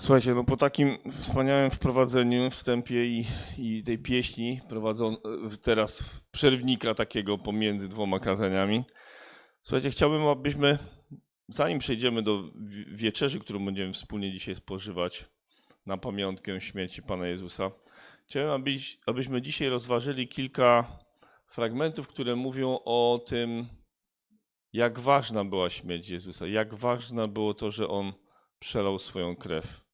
Słuchajcie, no po takim wspaniałym wprowadzeniu, wstępie i, i tej pieśni, prowadzą teraz przerwnika takiego pomiędzy dwoma kazaniami. Słuchajcie, chciałbym, abyśmy, zanim przejdziemy do wi- wieczerzy, którą będziemy wspólnie dzisiaj spożywać na pamiątkę śmierci Pana Jezusa, chciałem, abyś, abyśmy dzisiaj rozważyli kilka fragmentów, które mówią o tym, jak ważna była śmierć Jezusa, jak ważne było to, że On przelał swoją krew.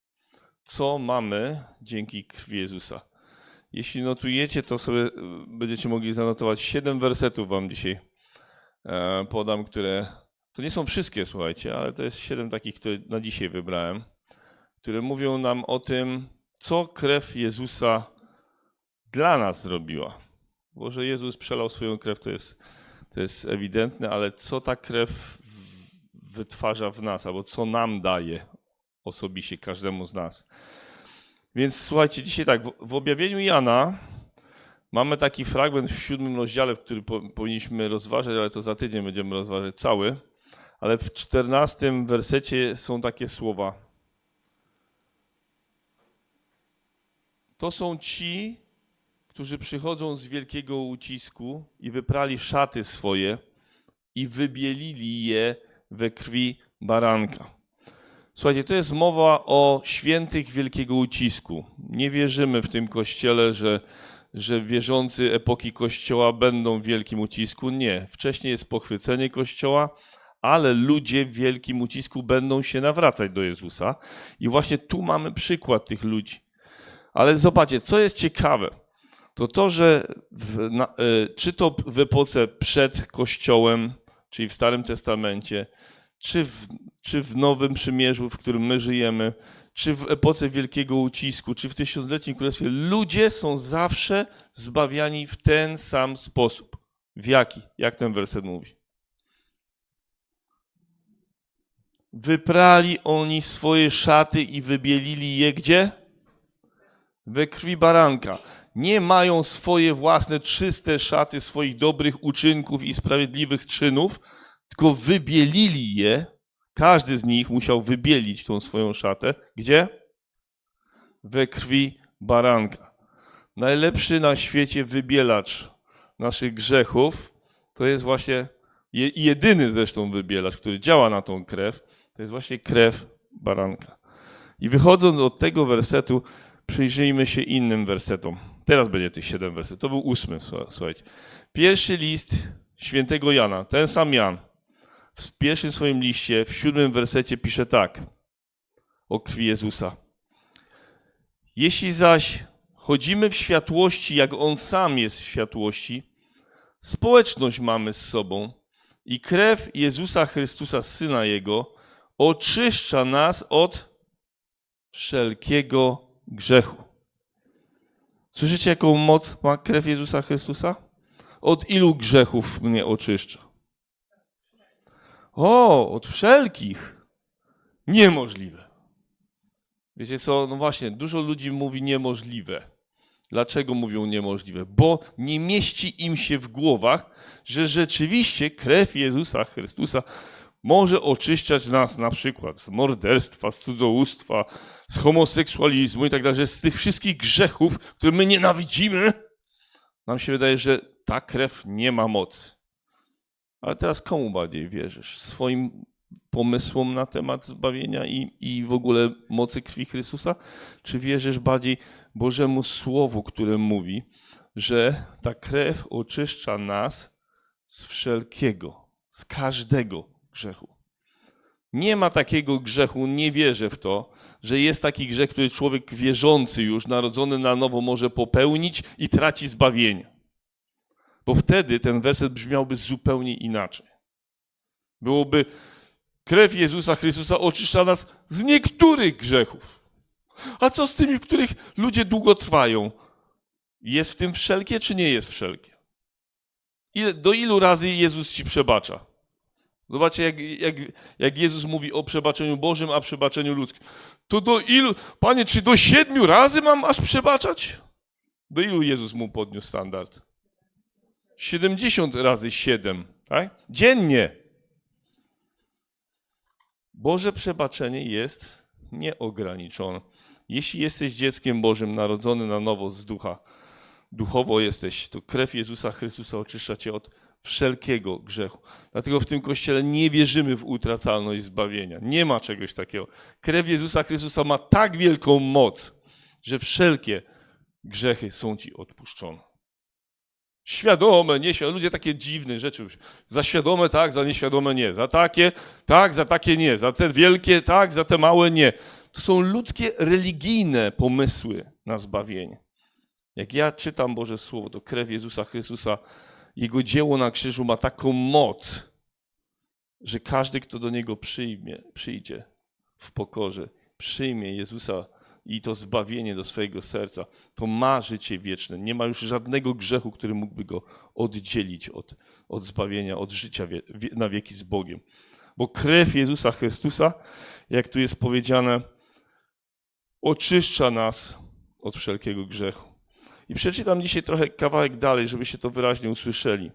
Co mamy dzięki krwi Jezusa? Jeśli notujecie, to sobie będziecie mogli zanotować. Siedem wersetów wam dzisiaj e, podam, które to nie są wszystkie, słuchajcie, ale to jest siedem takich, które na dzisiaj wybrałem, które mówią nam o tym, co krew Jezusa dla nas zrobiła. Bo że Jezus przelał swoją krew, to jest, to jest ewidentne, ale co ta krew wytwarza w nas, albo co nam daje osobiście każdemu z nas. Więc słuchajcie, dzisiaj tak, w, objawieniu Jana mamy taki fragment w siódmym rozdziale, który po, powinniśmy rozważyć, ale to za tydzień będziemy rozważyć cały. Ale w czternastym wersecie są takie słowa. To są ci, którzy przychodzą z wielkiego ucisku i wyprali szaty swoje i wybielili je we krwi baranka. Słuchajcie, to jest mowa o świętych wielkiego ucisku. Nie wierzymy w tym kościele, że, że wierzący epoki kościoła będą w wielkim ucisku. Nie. Wcześniej jest pochwycenie kościoła, ale ludzie w wielkim ucisku będą się nawracać do Jezusa. I właśnie tu mamy przykład tych ludzi. Ale zobaczcie, co jest ciekawe, to to, że w, na, y, czy to w epoce przed Kościołem, czyli w Starym Testamencie, czy w, czy w Nowym Przymierzu, w którym my żyjemy, czy w epoce Wielkiego Ucisku, czy w Tysiącletnim Królestwie, ludzie są zawsze zbawiani w ten sam sposób. W jaki? Jak ten werset mówi? Wyprali oni swoje szaty i wybielili je gdzie? We krwi baranka. Nie mają swoje własne czyste szaty swoich dobrych uczynków i sprawiedliwych czynów, tylko wybielili je. Każdy z nich musiał wybielić tą swoją szatę. Gdzie? We krwi baranka. Najlepszy na świecie wybielacz naszych grzechów to jest właśnie je- jedyny zresztą wybielacz, który działa na tą krew, to jest właśnie krew baranka. I wychodząc od tego wersetu, przyjrzyjmy się innym wersetom. Teraz będzie tych siedem wersetów. To był ósmy, słucha- słuchajcie. Pierwszy list świętego Jana, ten sam Jan, w pierwszym swoim liście, w siódmym wersecie pisze tak o krwi Jezusa. Jeśli zaś chodzimy w światłości, jak On sam jest w światłości, społeczność mamy z sobą i krew Jezusa Chrystusa, Syna Jego, oczyszcza nas od wszelkiego grzechu. Słyszycie, jaką moc ma krew Jezusa Chrystusa? Od ilu grzechów mnie oczyszcza? O, od wszelkich. Niemożliwe. Wiecie co? No właśnie, dużo ludzi mówi niemożliwe. Dlaczego mówią niemożliwe? Bo nie mieści im się w głowach, że rzeczywiście krew Jezusa Chrystusa może oczyszczać nas na przykład z morderstwa, z cudzołóstwa, z homoseksualizmu i tak dalej, z tych wszystkich grzechów, które my nienawidzimy, nam się wydaje, że ta krew nie ma mocy. Ale teraz komu bardziej wierzysz? Swoim pomysłom na temat zbawienia i, i w ogóle mocy krwi Chrystusa? Czy wierzysz bardziej Bożemu Słowu, które mówi, że ta krew oczyszcza nas z wszelkiego, z każdego grzechu? Nie ma takiego grzechu, nie wierzę w to, że jest taki grzech, który człowiek wierzący już, narodzony na nowo może popełnić i traci zbawienie. Bo wtedy ten werset brzmiałby zupełnie inaczej. Byłoby krew Jezusa Chrystusa oczyszcza nas z niektórych grzechów. A co z tymi, w których ludzie długo trwają? Jest w tym wszelkie, czy nie jest wszelkie? Ile, do ilu razy Jezus ci przebacza? Zobaczcie, jak, jak, jak Jezus mówi o przebaczeniu Bożym, a przebaczeniu ludzkim. To do ilu, Panie, czy do siedmiu razy mam aż przebaczać? Do ilu Jezus mu podniósł standard? 70 razy 7, tak? Dziennie. Boże przebaczenie jest nieograniczone. Jeśli jesteś dzieckiem Bożym, narodzony na nowo z ducha, duchowo jesteś, to krew Jezusa Chrystusa oczyszcza cię od wszelkiego grzechu. Dlatego w tym kościele nie wierzymy w utracalność zbawienia. Nie ma czegoś takiego. Krew Jezusa Chrystusa ma tak wielką moc, że wszelkie grzechy są ci odpuszczone. Świadome, nieświadome. Ludzie takie dziwne rzeczy. Za świadome tak, za nieświadome nie. Za takie tak, za takie nie. Za te wielkie tak, za te małe nie. To są ludzkie, religijne pomysły na zbawienie. Jak ja czytam Boże Słowo, to krew Jezusa Chrystusa, Jego dzieło na krzyżu ma taką moc, że każdy, kto do Niego przyjmie, przyjdzie w pokorze, przyjmie Jezusa i to zbawienie do swojego serca, to ma życie wieczne. Nie ma już żadnego grzechu, który mógłby go oddzielić od, od zbawienia, od życia wie, na wieki z Bogiem. Bo krew Jezusa Chrystusa, jak tu jest powiedziane, oczyszcza nas od wszelkiego grzechu. I przeczytam dzisiaj trochę kawałek dalej, żebyście to wyraźnie usłyszeli.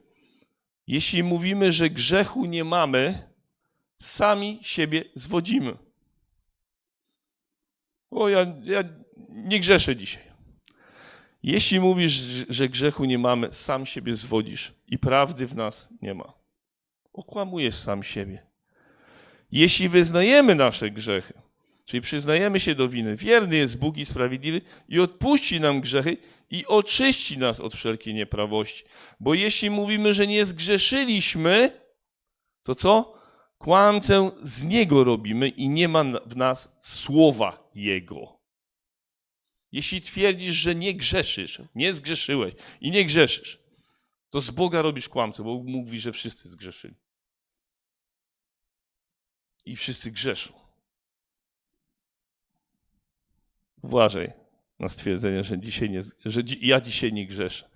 Jeśli mówimy, że grzechu nie mamy, sami siebie zwodzimy. O, ja, ja nie grzeszę dzisiaj. Jeśli mówisz, że grzechu nie mamy, sam siebie zwodzisz i prawdy w nas nie ma. Okłamujesz sam siebie. Jeśli wyznajemy nasze grzechy, czyli przyznajemy się do winy, wierny jest Bóg i sprawiedliwy i odpuści nam grzechy i oczyści nas od wszelkiej nieprawości. Bo jeśli mówimy, że nie zgrzeszyliśmy, to co? Kłamcę z Niego robimy i nie ma w nas słowa Jego. Jeśli twierdzisz, że nie grzeszysz, nie zgrzeszyłeś i nie grzeszysz, to z Boga robisz kłamcę, bo Bóg mówi, że wszyscy zgrzeszyli. I wszyscy grzeszą. Uważaj na stwierdzenie, że, dzisiaj nie, że ja dzisiaj nie grzeszę.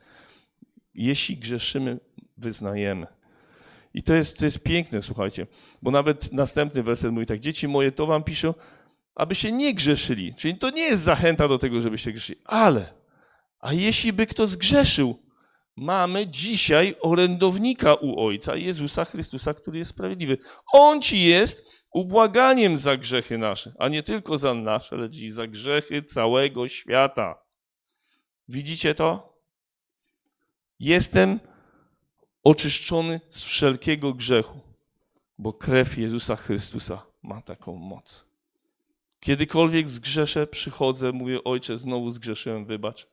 Jeśli grzeszymy, wyznajemy. I to jest, to jest piękne, słuchajcie, bo nawet następny werset mówi tak, dzieci moje, to wam piszę, abyście nie grzeszyli. Czyli to nie jest zachęta do tego, żebyście grzeszyli, ale, a jeśli by kto zgrzeszył, mamy dzisiaj orędownika u Ojca, Jezusa Chrystusa, który jest sprawiedliwy. On ci jest ubłaganiem za grzechy nasze, a nie tylko za nasze, lecz i za grzechy całego świata. Widzicie to? Jestem oczyszczony z wszelkiego grzechu, bo krew Jezusa Chrystusa ma taką moc. Kiedykolwiek zgrzeszę, przychodzę, mówię, Ojcze, znowu zgrzeszyłem, wybacz.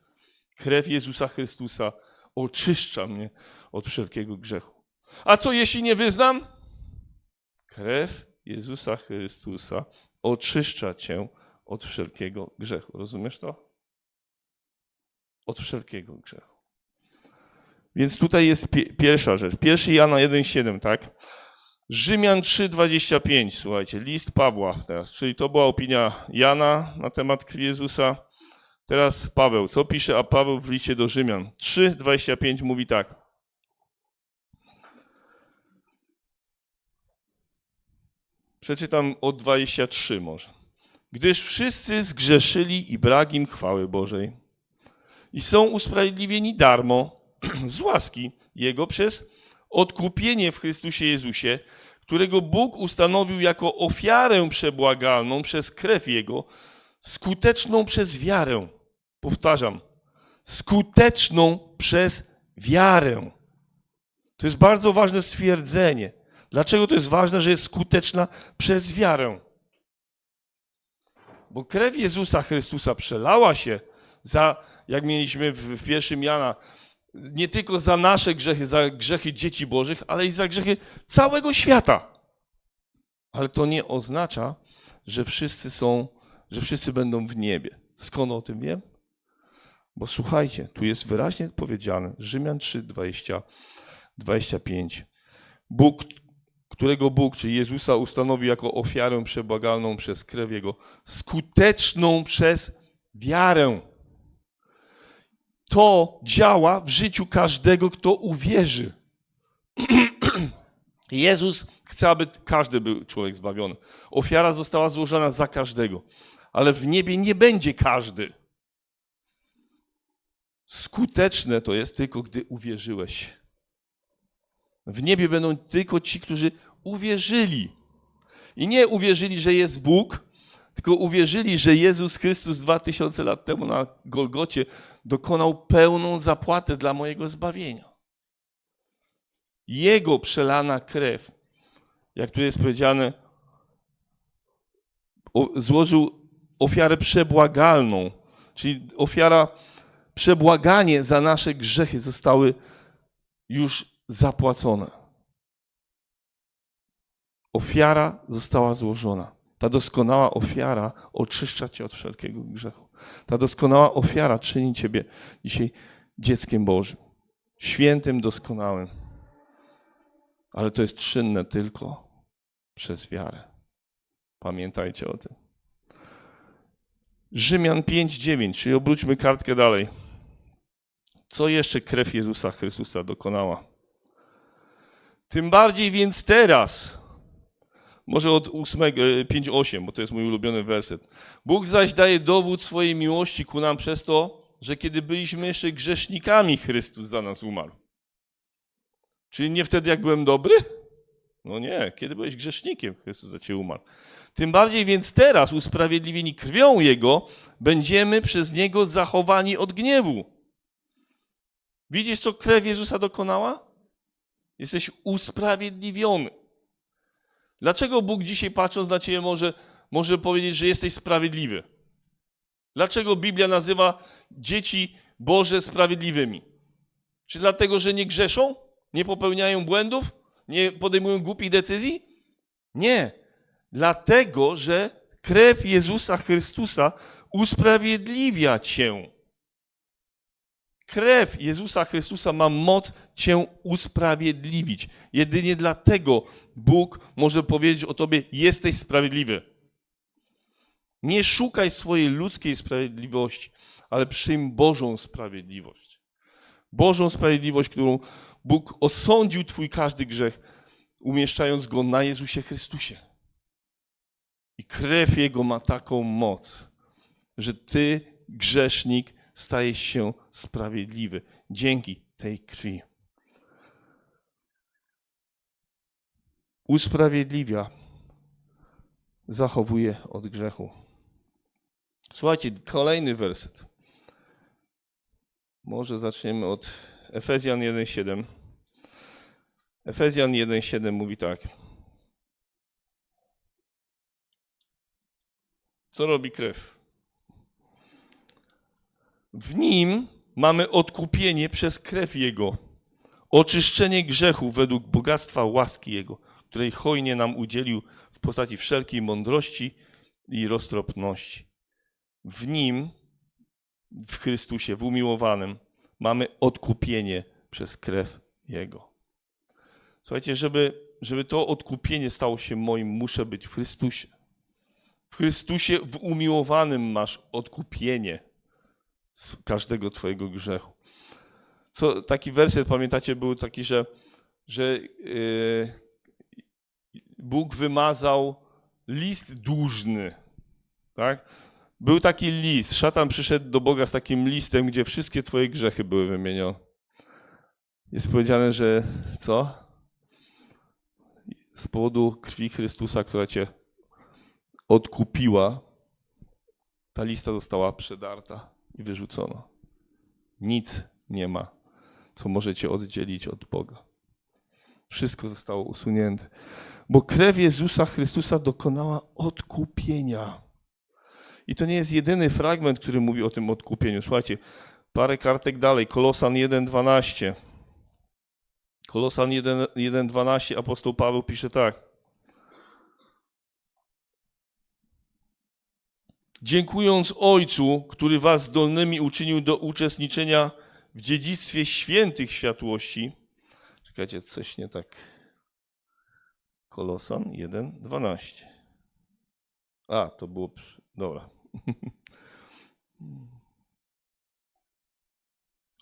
Krew Jezusa Chrystusa oczyszcza mnie od wszelkiego grzechu. A co jeśli nie wyznam? Krew Jezusa Chrystusa oczyszcza cię od wszelkiego grzechu. Rozumiesz to? Od wszelkiego grzechu. Więc tutaj jest pi pierwsza rzecz. Pierwszy Jana 1,7, tak? Rzymian 3,25, słuchajcie, list Pawła teraz, czyli to była opinia Jana na temat krwi Jezusa. Teraz Paweł, co pisze, a Paweł w liście do Rzymian 3,25 mówi tak. Przeczytam od 23 może. Gdyż wszyscy zgrzeszyli i brak im chwały Bożej i są usprawiedliwieni darmo z łaski Jego przez odkupienie w Chrystusie Jezusie, którego Bóg ustanowił jako ofiarę przebłagalną przez krew Jego, skuteczną przez wiarę. Powtarzam, skuteczną przez wiarę. To jest bardzo ważne stwierdzenie. Dlaczego to jest ważne, że jest skuteczna przez wiarę? Bo krew Jezusa Chrystusa przelała się za, jak mieliśmy w, w pierwszym Jana, nie tylko za nasze grzechy, za grzechy dzieci Bożych, ale i za grzechy całego świata. Ale to nie oznacza, że wszyscy są, że wszyscy będą w niebie. Skąd o tym wiem? Bo słuchajcie, tu jest wyraźnie powiedziane, Rzymian 3, 20, 25. Bóg, którego Bóg, czy Jezusa ustanowił jako ofiarę przebłagalną przez krew Jego, skuteczną przez wiarę to działa w życiu każdego, kto uwierzy. Jezus chce, aby każdy był człowiek zbawiony. Ofiara została złożona za każdego, ale w niebie nie będzie każdy. Skuteczne to jest tylko, gdy uwierzyłeś. W niebie będą tylko ci, którzy uwierzyli. I nie uwierzyli, że jest Bóg, tylko uwierzyli, że Jezus Chrystus 2000 lat temu na Golgocie dokonał pełną zapłatę dla mojego zbawienia. Jego przelana krew, jak tu jest powiedziane, złożył ofiarę przebłagalną, czyli ofiara, przebłaganie za nasze grzechy zostały już zapłacone. Ofiara została złożona. Ta doskonała ofiara oczyszcza cię od wszelkiego grzechu. Ta doskonała ofiara czyni ciebie dzisiaj dzieckiem Bożym, świętym, doskonałym. Ale to jest czynne tylko przez wiarę. Pamiętajcie o tym. Rzymian 5:9, czyli obróćmy kartkę dalej. Co jeszcze krew Jezusa Chrystusa dokonała? Tym bardziej więc teraz, może od 5:8, bo to jest mój ulubiony werset. Bóg zaś daje dowód swojej miłości ku nam przez to, że kiedy byliśmy jeszcze grzesznikami, Chrystus za nas umarł. Czyli nie wtedy, jak byłem dobry? No nie, kiedy byłeś grzesznikiem, Chrystus za ciebie umarł. Tym bardziej więc teraz, usprawiedliwieni krwią Jego, będziemy przez Niego zachowani od gniewu. Widzisz, co krew Jezusa dokonała? Jesteś usprawiedliwiony. Dlaczego Bóg dzisiaj patrząc na ciebie może, może powiedzieć, że jesteś sprawiedliwy? Dlaczego Biblia nazywa dzieci Boże sprawiedliwymi? Czy dlatego, że nie grzeszą? Nie popełniają błędów? Nie podejmują głupich decyzji? Nie. Dlatego, że krew Jezusa Chrystusa usprawiedliwia cię. Krew Jezusa Chrystusa ma moc cię usprawiedliwić. Jedynie dlatego Bóg może powiedzieć o tobie: jesteś sprawiedliwy. Nie szukaj swojej ludzkiej sprawiedliwości, ale przyjm Bożą sprawiedliwość. Bożą sprawiedliwość, którą Bóg osądził twój każdy grzech, umieszczając go na Jezusie Chrystusie. I krew Jego ma taką moc, że ty, grzesznik, stajesz się sprawiedliwy dzięki tej krwi. Usprawiedliwia, zachowuje od grzechu. Słuchajcie, kolejny werset. Może zaczniemy od Efezjan 1:7. Efezjan 1:7 mówi tak. Co robi krew? W nim mamy odkupienie przez krew Jego, oczyszczenie grzechu według bogactwa łaski Jego, której hojnie nam udzielił w postaci wszelkiej mądrości i roztropności. W nim, w Chrystusie, w umiłowanym, mamy odkupienie przez krew Jego. Słuchajcie, żeby, żeby to odkupienie stało się moim, muszę być w Chrystusie. W Chrystusie, w umiłowanym masz odkupienie z każdego Twojego grzechu. Co, taki werset, pamiętacie, był taki, że, że yy, Bóg wymazał list dłużny. Tak? Był taki list. Szatan przyszedł do Boga z takim listem, gdzie wszystkie Twoje grzechy były wymienione. Jest powiedziane, że co? Z powodu krwi Chrystusa, która Cię odkupiła, ta lista została przedarta i wyrzucona. Nic nie ma, co może cię oddzielić od Boga. Wszystko zostało usunięte. Bo krew Jezusa Chrystusa dokonała odkupienia. I to nie jest jedyny fragment, który mówi o tym odkupieniu. Słuchajcie, parę kartek dalej. Kolosan 1,12. Kolosan 1,12 apostoł Paweł pisze tak. Dziękując Ojcu, który was zdolnymi uczynił do uczestniczenia w dziedzictwie świętych światłości. Czekajcie, coś nie tak. Kolosan 1,12. A, to było. Dobra.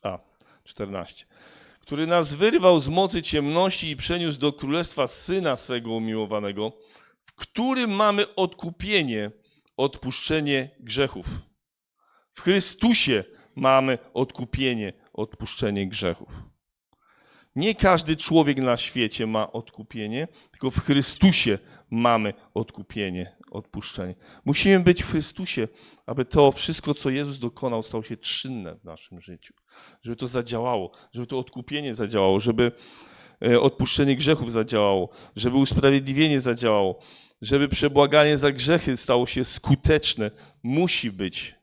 A, 14. Który nas wyrwał z mocy ciemności i przeniósł do królestwa syna swego umiłowanego, w którym mamy odkupienie odpuszczenie grzechów. W Chrystusie mamy odkupienie, odpuszczenie grzechów. Nie każdy człowiek na świecie ma odkupienie, tylko w Chrystusie mamy odkupienie, odpuszczenie. Musimy być w Chrystusie, aby to wszystko, co Jezus dokonał, stało się czynne w naszym życiu. Żeby to zadziałało, żeby to odkupienie zadziałało, żeby e, odpuszczenie grzechów zadziałało, żeby usprawiedliwienie zadziałało, żeby przebłaganie za grzechy stało się skuteczne. Musi być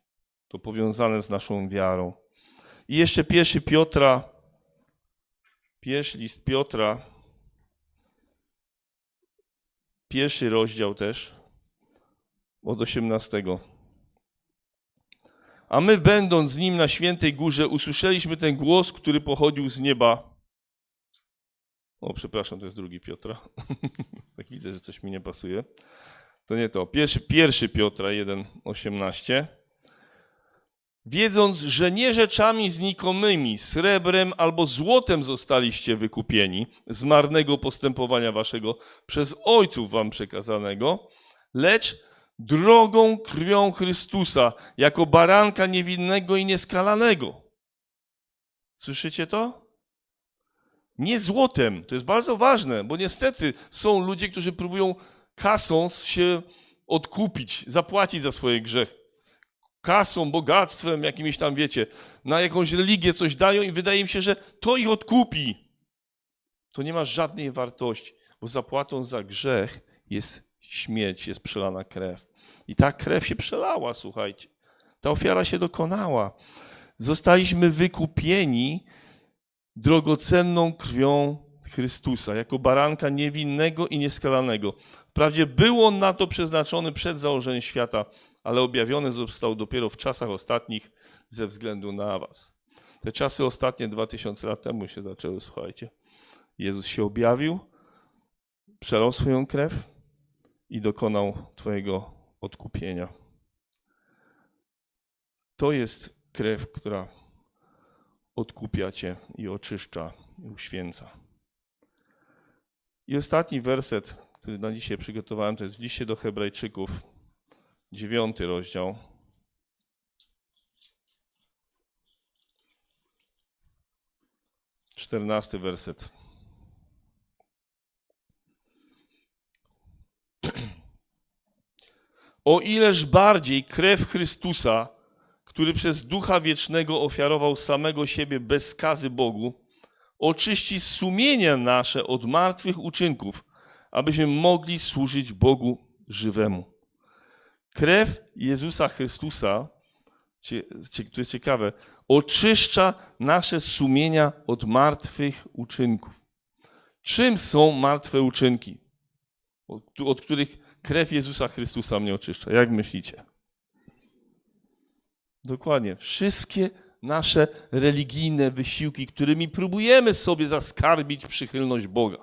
to powiązane z naszą wiarą. I jeszcze pierwszy Piotra, pierwszy list Piotra, pierwszy rozdział też, od 18. A my, będąc z nim na świętej górze, usłyszeliśmy ten głos, który pochodził z nieba. O, przepraszam, to jest drugi Piotra. tak widzę, że coś mi nie pasuje. To nie to. Pierwszy, pierwszy Piotra 1, 18 wiedząc, że nie rzeczami znikomymi, srebrem albo złotem zostaliście wykupieni z marnego postępowania waszego przez ojców wam przekazanego, lecz drogą krwią Chrystusa, jako baranka niewinnego i nieskalanego. Słyszycie to? Nie złotem. To jest bardzo ważne, bo niestety są ludzie, którzy próbują kasą się odkupić, zapłacić za swoje grzechy kasą, bogactwem, jakimiś tam, wiecie, na jakąś religię coś dają i wydaje mi się, że to ich odkupi. To nie ma żadnej wartości, bo zapłatą za grzech jest śmierć, jest przelana krew. I ta krew się przelała, słuchajcie. Ta ofiara się dokonała. Zostaliśmy wykupieni drogocenną krwią Chrystusa, jako baranka niewinnego i nieskalanego. Wprawdzie był on na to przeznaczony przed założeniem świata, ale objawiony został dopiero w czasach ostatnich ze względu na was. Te czasy ostatnie 2000 lat temu się zaczęły, słuchajcie. Jezus się objawił, przelał swoją krew i dokonał twojego odkupienia. To jest krew, która odkupia cię i oczyszcza i uświęca. I ostatni werset, który na dzisiaj przygotowałem, to jest w liście do Hebrajczyków, dziewiąty rozdział. Czternasty werset. O ileż bardziej krew Chrystusa, który przez Ducha Wiecznego ofiarował samego siebie bez skazy Bogu, oczyści sumienia nasze od martwych uczynków, abyśmy mogli służyć Bogu żywemu. Krew Jezusa Chrystusa, to jest ciekawe, oczyszcza nasze sumienia od martwych uczynków. Czym są martwe uczynki, od, których krew Jezusa Chrystusa mnie oczyszcza? Jak myślicie? Dokładnie. Wszystkie nasze religijne wysiłki, którymi próbujemy sobie zaskarbić przychylność Boga.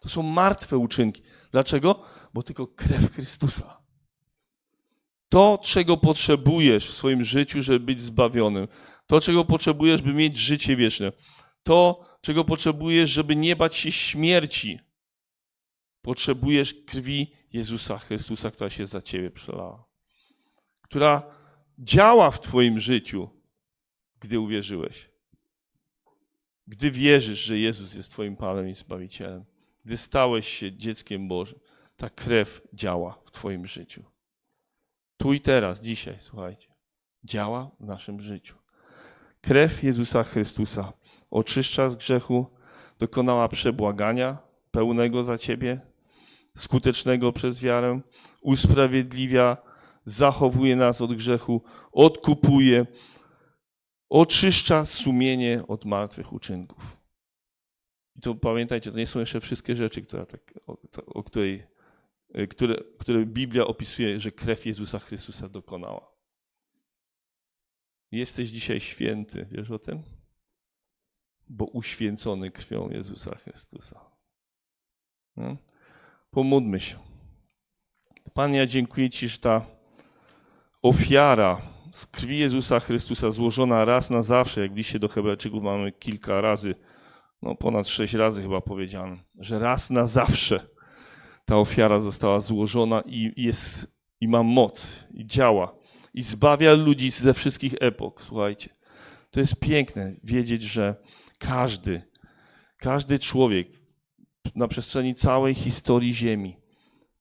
To są martwe uczynki. Dlaczego? Bo tylko krew Chrystusa to, czego potrzebujesz w swoim życiu, żeby być zbawionym, to, czego potrzebujesz, by mieć życie wieczne, to, czego potrzebujesz, żeby nie bać się śmierci, potrzebujesz krwi Jezusa Chrystusa, która się za ciebie przelała, która działa w twoim życiu, gdy uwierzyłeś. Gdy wierzysz, że Jezus jest twoim Panem i Zbawicielem, gdy stałeś się dzieckiem Bożym, ta krew działa w twoim życiu. Tu i teraz, dzisiaj, słuchajcie, działa w naszym życiu. Krew Jezusa Chrystusa oczyszcza z grzechu, dokonała przebłagania pełnego za ciebie, skutecznego przez wiarę, usprawiedliwia, zachowuje nas od grzechu, odkupuje, oczyszcza sumienie od martwych uczynków. I to pamiętajcie, to nie są jeszcze wszystkie rzeczy, które tak, o, o której Y, które, które Biblia opisuje, że krew Jezusa Chrystusa dokonała. Jesteś dzisiaj święty, wiesz o tym? Bo uświęcony krwią Jezusa Chrystusa. No? Się. Panie, ja dziękuję Ci, że ta ofiara z krwi Jezusa Chrystusa złożona raz na zawsze, jak w liście do Hebrajczyków mamy kilka razy, no ponad sześć razy chyba powiedziane, że raz na zawsze ta ofiara została złożona i, jest, i ma moc, i działa, i zbawia ludzi ze wszystkich epok. Słuchajcie, to jest piękne wiedzieć, że każdy, każdy człowiek na przestrzeni całej historii Ziemi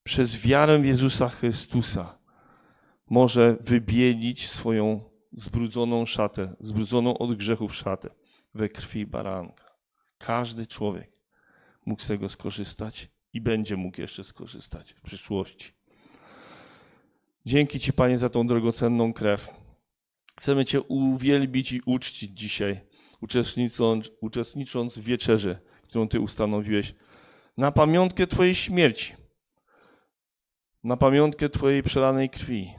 przez wiarę w Jezusa Chrystusa może wybielić swoją zbrudzoną szatę, zbrudzoną od grzechów szatę we krwi baranka. Każdy człowiek mógł z tego skorzystać i będzie mógł jeszcze skorzystać w przyszłości. Dzięki Ci, Panie, za tą drogocenną krew. Chcemy Cię uwielbić i uczcić dzisiaj, uczestnicząc, uczestnicząc w wieczerzy, którą Ty ustanowiłeś, na pamiątkę Twojej śmierci, na pamiątkę Twojej przelanej krwi.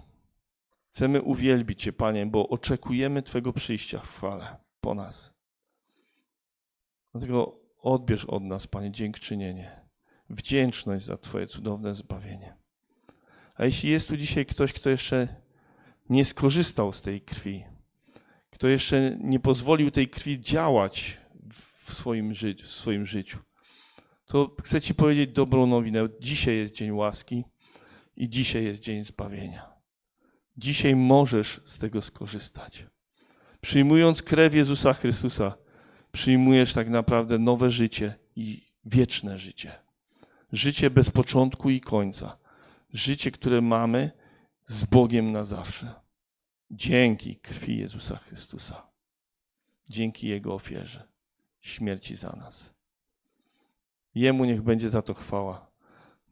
Chcemy uwielbić Cię, Panie, bo oczekujemy Twojego przyjścia w chwale po nas. Dlatego odbierz od nas, Panie, dziękczynienie, wdzięczność za Twoje cudowne zbawienie. A jeśli jest tu dzisiaj ktoś, kto jeszcze nie skorzystał z tej krwi, kto jeszcze nie pozwolił tej krwi działać w swoim, ży w swoim życiu, to chcę Ci powiedzieć dobrą nowinę. Dzisiaj jest dzień łaski i dzisiaj jest dzień zbawienia. Dzisiaj możesz z tego skorzystać. Przyjmując krew Jezusa Chrystusa, przyjmujesz tak naprawdę nowe życie i wieczne życie. Życie bez początku i końca. Życie, które mamy z Bogiem na zawsze. Dzięki krwi Jezusa Chrystusa. Dzięki Jego ofierze, śmierci za nas. Jemu niech będzie za to chwała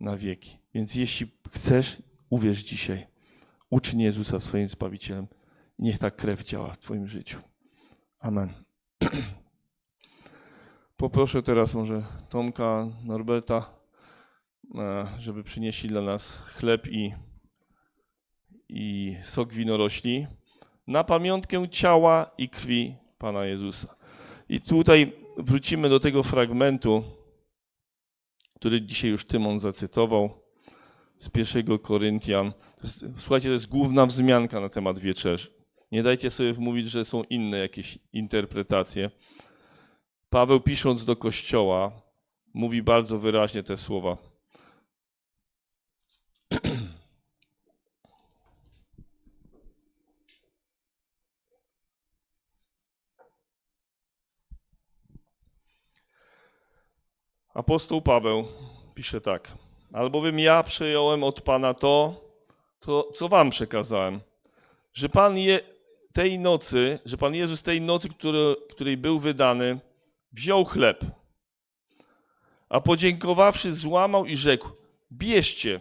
na wieki. Więc jeśli chcesz, uwierz dzisiaj. Uczyń Jezusa swoim Zbawicielem. Niech ta krew działa w Twoim życiu. Amen. Poproszę teraz może Tomka, Norberta, e, żeby przynieśli dla nas chleb i, i sok winorośli na pamiątkę ciała i krwi Pana Jezusa. I tutaj wrócimy do tego fragmentu, który dzisiaj już Tymon zacytował z pierwszego Koryntian. Słuchajcie, to jest główna wzmianka na temat wieczerzy. Nie dajcie sobie wmówić, że są inne jakieś interpretacje. Paweł pisząc do kościoła mówi bardzo wyraźnie te słowa. Apostoł Paweł pisze tak. Albowiem ja przyjąłem od Pana to, to co wam przekazałem, że Pan je, tej nocy, że Pan Jezus tej nocy, który, której był wydany, wziął chleb, a podziękowawszy złamał i rzekł, bierzcie,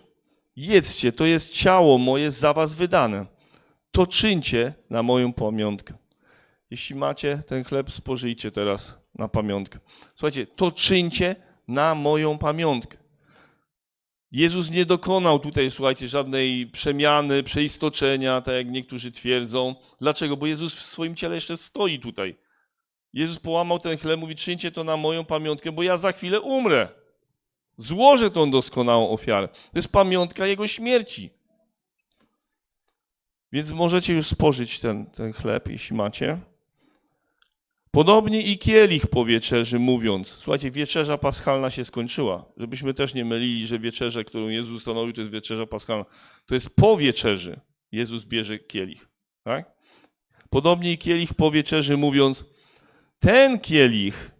jedzcie, to jest ciało moje za was wydane. To czyńcie na moją pamiątkę. Jeśli macie ten chleb, spożyjcie teraz na pamiątkę. Słuchajcie, to czyńcie na moją pamiątkę. Jezus nie dokonał tutaj, słuchajcie, żadnej przemiany, przeistoczenia, tak jak niektórzy twierdzą. Dlaczego? Bo Jezus w swoim ciele jeszcze stoi tutaj. Jezus połamał ten chleb, mówi, czyńcie to na moją pamiątkę, bo ja za chwilę umrę. Złożę tą doskonałą ofiarę. To jest pamiątka Jego śmierci. Więc możecie już spożyć ten, ten chleb, jeśli macie. Podobnie i kielich po wieczerzy, mówiąc. Słuchajcie, wieczerza paschalna się skończyła. Żebyśmy też nie mylili, że wieczerza, którą Jezus ustanowił, to jest wieczerza paschalna. To jest po wieczerzy. Jezus bierze kielich. Tak? Podobnie i kielich po wieczerzy, mówiąc, ten kielich,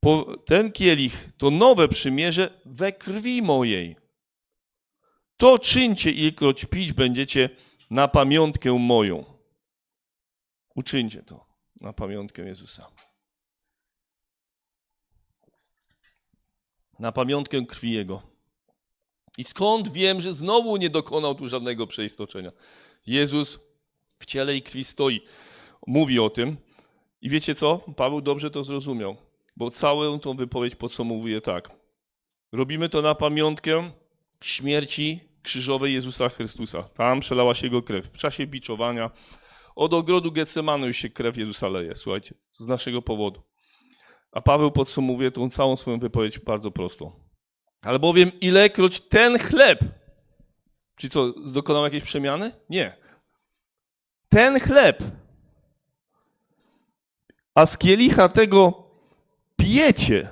po, ten kielich to nowe przymierze we krwi mojej. To czyńcie, ilekroć pić będziecie na pamiątkę moją. Uczyńcie to na pamiątkę Jezusa. Na pamiątkę krwi Jego. I skąd wiem, że znowu nie dokonał tu żadnego przeistoczenia? Jezus w ciele i krwi stoi. Mówi o tym. I wiecie co? Paweł dobrze to zrozumiał, bo całą tą wypowiedź podsumowuje tak. Robimy to na pamiątkę śmierci krzyżowej Jezusa Chrystusa. Tam przelała się Jego krew. W czasie biczowania od ogrodu Getsemanu już się krew Jezusa leje, słuchajcie, z naszego powodu. A Paweł podsumowuje tą całą swoją wypowiedź bardzo prosto. Albowiem ilekroć ten chleb, czy co, dokonał jakiejś przemiany? Nie. Ten chleb, a z kielicha tego pijecie,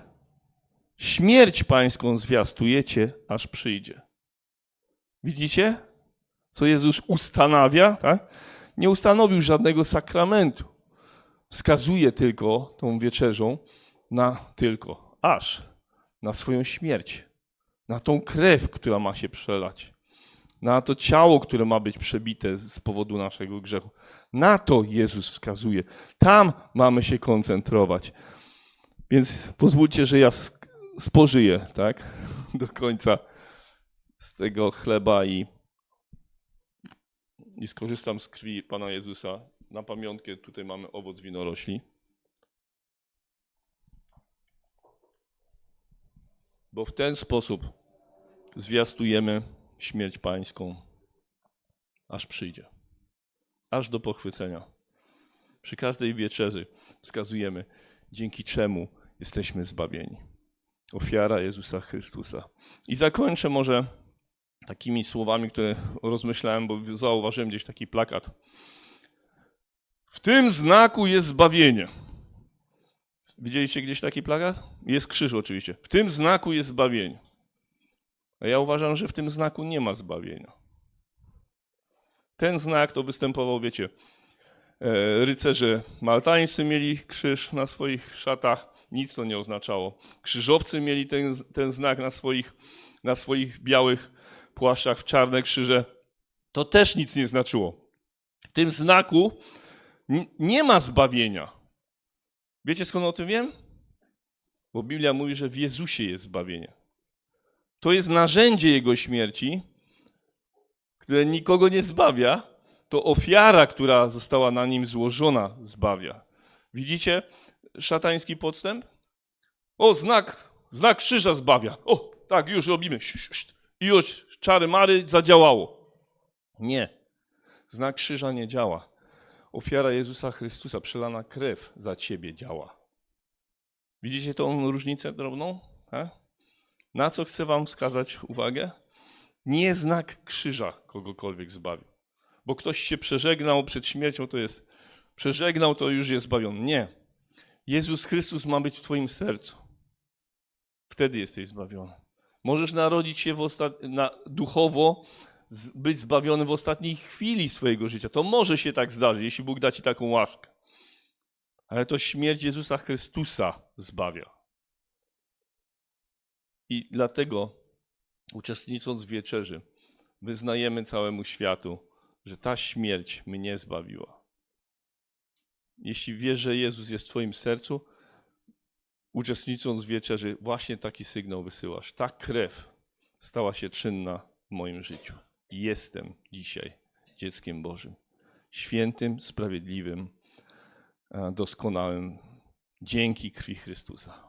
śmierć pańską zwiastujecie, aż przyjdzie. Widzicie, co Jezus ustanawia, tak? Nie ustanowił żadnego sakramentu. Wskazuje tylko tą wieczerzą na tylko, aż na swoją śmierć. na tą krew, która ma się przelać, na to ciało, które ma być przebite z powodu naszego grzechu. Na to Jezus wskazuje. Tam mamy się koncentrować. Więc pozwólcie, że ja spożyję, tak, do końca z tego chleba i, i skorzystam z krwi Pana Jezusa. Na pamiątkę tutaj mamy owoc winorośli. Bo w ten sposób zwiastujemy śmierć pańską, aż przyjdzie. Aż do pochwycenia. Przy każdej wieczerzy wskazujemy, dzięki czemu jesteśmy zbawieni. Ofiara Jezusa Chrystusa. I zakończę może takimi słowami, które rozmyślałem, bo zauważyłem gdzieś taki plakat. W tym znaku jest zbawienie. Widzieliście gdzieś taki plakat? Jest krzyż oczywiście. W tym znaku jest zbawienie. A ja uważam, że w tym znaku nie ma zbawienia. Ten znak to występował, wiecie, e, rycerze maltańscy mieli krzyż na swoich szatach, nic to nie oznaczało. Krzyżowcy mieli ten, ten znak na swoich, na swoich białych płaszczach w czarne krzyże. To też nic nie znaczyło. W tym znaku nie ma zbawienia. Wiecie skąd o tym wiem? Bo Biblia mówi, że w Jezusie jest zbawienie. To jest narzędzie Jego śmierci, które nikogo nie zbawia. To ofiara, która została na nim złożona, zbawia. Widzicie szatański podstęp? O, znak, znak krzyża zbawia. O, tak, już robimy. I już czary mary zadziałało. Nie. Znak krzyża nie działa. Ofiara Jezusa Chrystusa, przelana krew za ciebie działa. Widzicie tą różnicę drobną? Tak? Na co chcę wam wskazać uwagę? Nie znak krzyża kogokolwiek zbawił. Bo ktoś się przeżegnał przed śmiercią, to jest przeżegnał, to już jest zbawiony. Nie. Jezus Chrystus ma być w twoim sercu. Wtedy jesteś zbawiony. Możesz narodzić się na... duchowo, być zbawiony w ostatniej chwili swojego życia. To może się tak zdarzyć, jeśli Bóg da ci taką łaskę. Ale to śmierć Jezusa Chrystusa zbawia. I dlatego, uczestnicząc w wieczerzy, wyznajemy całemu światu, że ta śmierć mnie zbawiła. Jeśli wiesz, że Jezus jest w Twoim sercu, uczestnicząc w wieczerzy, właśnie taki sygnał wysyłasz. Ta krew stała się czynna w moim życiu. Jestem dzisiaj dzieckiem Bożym. Świętym, sprawiedliwym, e, doskonałym dzięki krwi Chrystusa,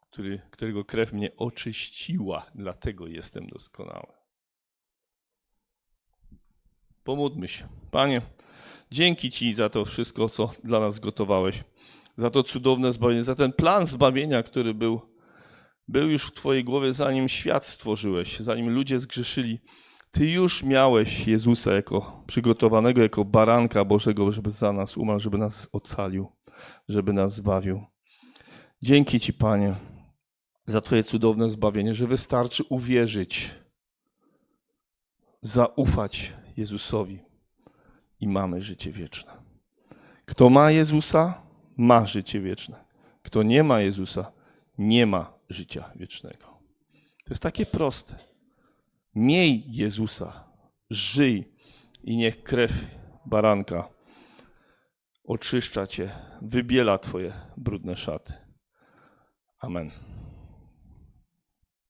który, którego krew mnie oczyściła, dlatego jestem doskonały. Pomódlmy się. Panie, dzięki Ci za to wszystko, co dla nas zgotowałeś, za to cudowne zbawienie, za ten plan zbawienia, który był, był już w Twojej głowie, zanim świat stworzyłeś, zanim ludzie zgrzeszyli. Ty już miałeś Jezusa jako przygotowanego, jako baranka Bożego, żeby za nas umarł, żeby nas ocalił, żeby nas zbawił. Dzięki Ci, Panie, za Twoje cudowne zbawienie, że wystarczy uwierzyć, zaufać Jezusowi i mamy życie wieczne. Kto ma Jezusa, ma życie wieczne. Kto nie ma Jezusa, nie ma życia wiecznego. To jest takie proste. Miej Jezusa, żyj i niech krew baranka oczyszcza cię, wybiela twoje brudne szaty. Amen.